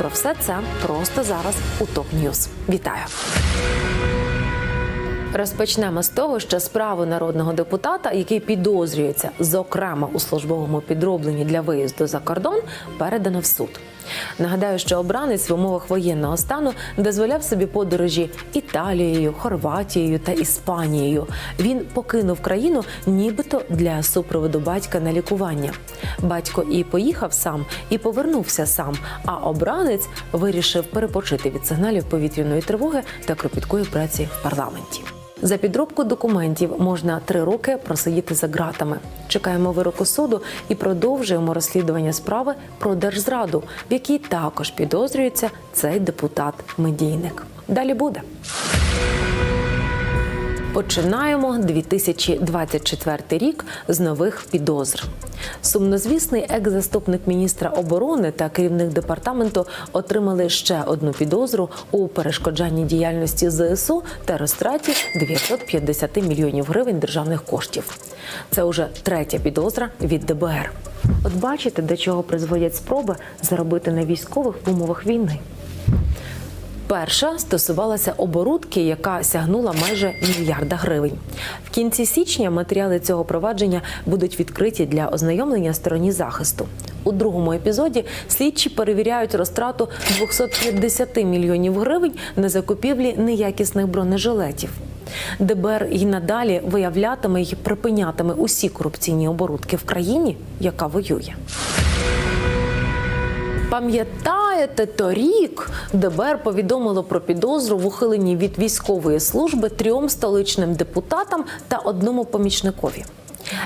Про все це просто зараз у ТОП Ньюз. Вітаю! Розпочнемо з того, що справу народного депутата, який підозрюється, зокрема у службовому підробленні для виїзду за кордон, передано в суд. Нагадаю, що обранець в умовах воєнного стану дозволяв собі подорожі Італією, Хорватією та Іспанією. Він покинув країну, нібито для супроводу батька на лікування. Батько і поїхав сам, і повернувся сам. А обранець вирішив перепочити від сигналів повітряної тривоги та кропіткої праці в парламенті. За підробку документів можна три роки просидіти за ґратами. Чекаємо вироку суду і продовжуємо розслідування справи про держзраду, в якій також підозрюється цей депутат-медійник. Далі буде. Починаємо 2024 рік з нових підозр. Сумнозвісний екс-заступник міністра оборони та керівник департаменту отримали ще одну підозру у перешкоджанні діяльності ЗСУ та розтраті 950 мільйонів гривень державних коштів. Це уже третя підозра від ДБР. От бачите, до чого призводять спроби заробити на військових в умовах війни. Перша стосувалася оборудки, яка сягнула майже мільярда гривень. В кінці січня матеріали цього провадження будуть відкриті для ознайомлення стороні захисту. У другому епізоді слідчі перевіряють розтрату 250 мільйонів гривень на закупівлі неякісних бронежилетів. ДБР і надалі виявлятиме і припинятиме усі корупційні оборудки в країні, яка воює. Пам'ятаєте, торік ДБР повідомило про підозру в ухиленні від військової служби трьом столичним депутатам та одному помічникові.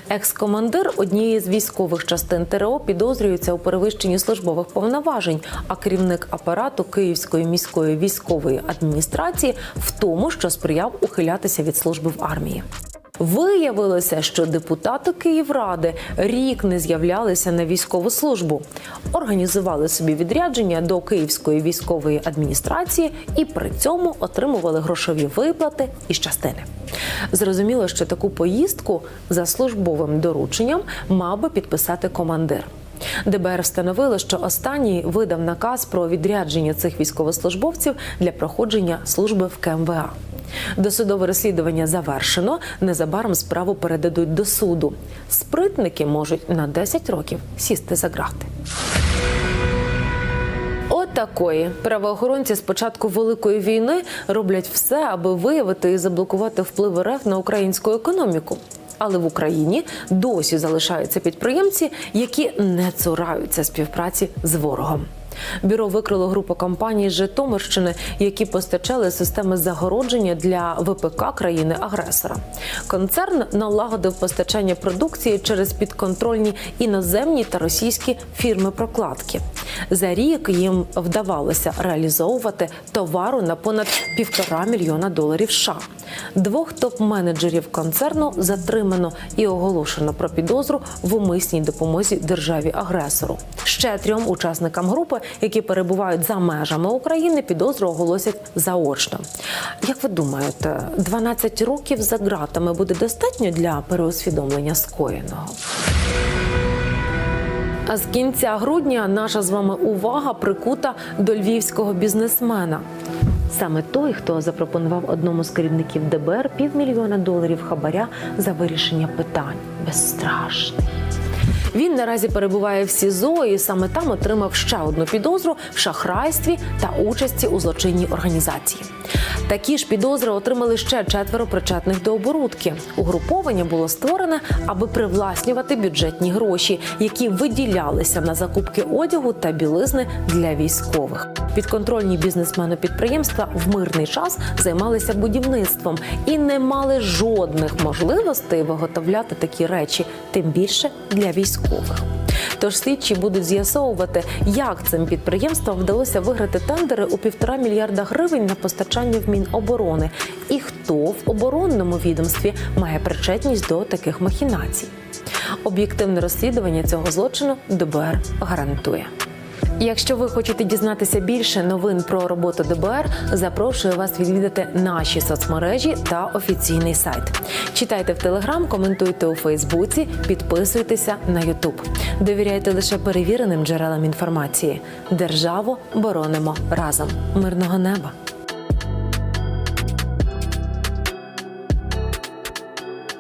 Екс-командир однієї з військових частин ТРО підозрюється у перевищенні службових повноважень, а керівник апарату Київської міської військової адміністрації в тому, що сприяв ухилятися від служби в армії. Виявилося, що депутати Київради рік не з'являлися на військову службу, організували собі відрядження до Київської військової адміністрації і при цьому отримували грошові виплати із частини. Зрозуміло, що таку поїздку за службовим дорученням мав би підписати командир. ДБР встановило, що останній видав наказ про відрядження цих військовослужбовців для проходження служби в КМВА. Досудове розслідування завершено. Незабаром справу передадуть до суду. Спритники можуть на 10 років сісти за грати. Отакої правоохоронці з початку великої війни роблять все, аби виявити і заблокувати вплив РФ на українську економіку. Але в Україні досі залишаються підприємці, які не цураються співпраці з ворогом. Бюро викрило групу компаній Житомирщини, які постачали системи загородження для ВПК країни-агресора. Концерн налагодив постачання продукції через підконтрольні іноземні та російські фірми прокладки. За рік їм вдавалося реалізовувати товару на понад півтора мільйона доларів. США. Двох топ-менеджерів концерну затримано і оголошено про підозру в умисній допомозі державі-агресору. Ще трьом учасникам групи, які перебувають за межами України, підозру оголосять заочно. Як ви думаєте, 12 років за ґратами буде достатньо для переосвідомлення скоєного? А з кінця грудня наша з вами увага прикута до львівського бізнесмена. Саме той, хто запропонував одному з керівників ДБР півмільйона доларів хабаря за вирішення питань. Безстрашний. Він наразі перебуває в СІЗО і саме там отримав ще одну підозру в шахрайстві та участі у злочинній організації. Такі ж підозри отримали ще четверо причетних до оборудки. Угруповання було створене, аби привласнювати бюджетні гроші, які виділялися на закупки одягу та білизни для військових. Підконтрольні бізнесмени підприємства в мирний час займалися будівництвом і не мали жодних можливостей виготовляти такі речі, тим більше для військових. Тож слідчі будуть з'ясовувати, як цим підприємствам вдалося виграти тендери у півтора мільярда гривень на постачання в Міноборони, і хто в оборонному відомстві має причетність до таких махінацій. Об'єктивне розслідування цього злочину ДБР гарантує. Якщо ви хочете дізнатися більше новин про роботу ДБР, запрошую вас відвідати наші соцмережі та офіційний сайт. Читайте в Телеграм, коментуйте у Фейсбуці, підписуйтеся на Ютуб. Довіряйте лише перевіреним джерелам інформації. Державу боронимо разом. Мирного неба!